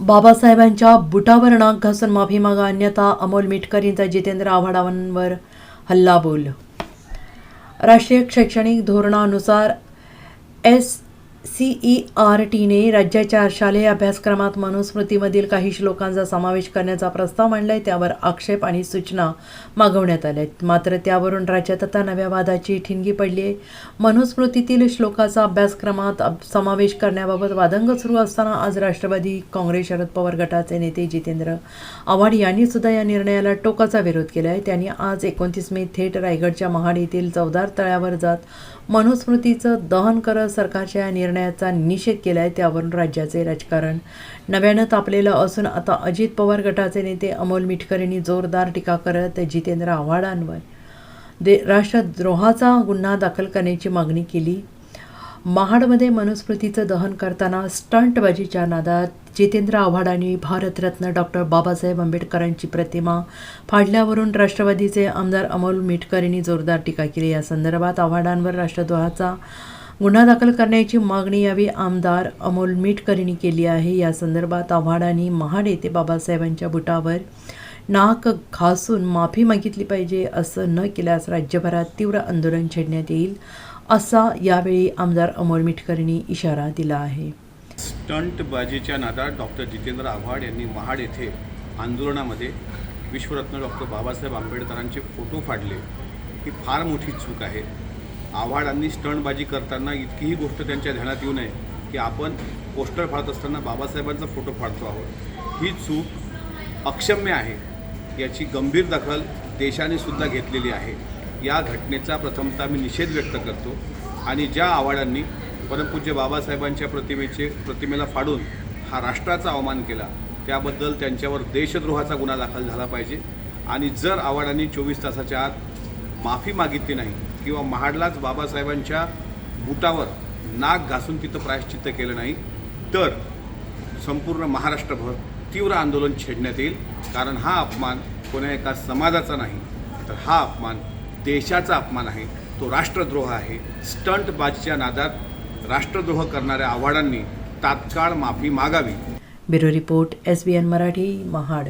बाबासाहेबांच्या बुटावर नाक घासून माफी मागा अन्यथा अमोल मिटकरींचा जितेंद्र आव्हाडांवर हल्लाबोल राष्ट्रीय शैक्षणिक धोरणानुसार एस ई आर टीने राज्याच्या शालेय अभ्यासक्रमात मनुस्मृतीमधील काही श्लोकांचा समावेश करण्याचा प्रस्ताव मांडलाय. त्यावर आक्षेप आणि सूचना मागवण्यात आल्या आहेत. मात्र त्यावरून राज्यात आता नव्या वादाची ठिणगी पडली आहे. मनुस्मृतीतील श्लोकाचा अभ्यासक्रमात समावेश करण्याबाबत वादंग सुरू असताना आज राष्ट्रवादी काँग्रेस शरद पवार गटाचे नेते जितेंद्र आव्हाड यांनी सुद्धा या निर्णयाला टोकाचा विरोध केला आहे त्यांनी आज एकोणतीस मे थेट रायगडच्या महाड येथील चौदार तळ्यावर जात मनुस्मृतीचं दहन करत सरकारच्या या निर्णयाचा निषेध केला आहे त्यावरून राज्याचे राजकारण. नव्यानं तापलेलं असून आता अजित पवार गटाचे नेते अमोल मिटकर यांनी जोरदार टीका करत जितेंद्र आव्हाडांवर. दे राष्ट्रद्रोहाचा गुन्हा दाखल करण्याची मागणी केली. महाडमध्ये मनुस्मृतीचं दहन करताना स्टंटबाजीच्या नादात जितेंद्र आव्हाडांनी भारतरत्न डॉक्टर बाबासाहेब आंबेडकरांची प्रतिमा फाडल्यावरून राष्ट्रवादीचे आमदार अमोल मिटकर यांनी जोरदार टीका केली. या संदर्भात आव्हाडांवर राष्ट्रद्रोहाचा गुन्हा दाखल करण्याची मागणी यावेळी आमदार अमोल मिटकर यांनी केली आहे. या संदर्भात आव्हाडांनी महाड येथे बाबासाहेबांच्या बुटावर नाक घासून माफी मागितली पाहिजे असं न केल्यास राज्यभरात तीव्र आंदोलन छेडण्यात येईल. असा यावेळी आमदार अमोल मिटकरींनी इशारा दिला आहे. स्टंटबाजीच्या नादात डॉक्टर जितेंद्र आव्हाड यांनी महाड येथे आंदोलनामध्ये विश्वरत्न डॉक्टर बाबासाहेब आंबेडकरांचे फोटो फाडले. ही फार मोठी चूक आहे. आव्हाडांनी स्टंटबाजी करताना इतकीही गोष्ट त्यांच्या ध्यानात येऊ नये की आपण पोस्टर फाडत असताना बाबासाहेबांचा फोटो फाडतो आहोत. ही चूक अक्षम्य आहे. याची गंभीर दखल देशाने सुद्धा घेतलेली आहे. या घटनेचा प्रथमतः मी निषेध व्यक्त करतो आणि ज्या आव्हाडांनी परमपूज्य बाबासाहेबांच्या प्रतिमेचे प्रतिमेला फाडून हा राष्ट्राचा अवमान केला त्याबद्दल त्यांच्यावर देशद्रोहाचा गुन्हा दाखल झाला पाहिजे. आणि जर आव्हाडांनी चोवीस तासाच्या आत माफी मागितली नाही किंवा महाडलाच बाबासाहेबांच्या बुटावर नाक घासून तिथं प्रायश्चित्त केलं नाही तर संपूर्ण महाराष्ट्रभर तीव्र आंदोलन छेडण्यात येईल. कारण हा अपमान कोण्या एका समाजाचा नाही तर हा अपमान देशाचा अपमान आहे तो राष्ट्रद्रोह आहे. स्टंटबाजीच्या नादात राष्ट्रद्रोह करणाऱ्या आव्हाडांनी तात्काळ माफी मागावी. Bureau report S B N Marathi Mahad.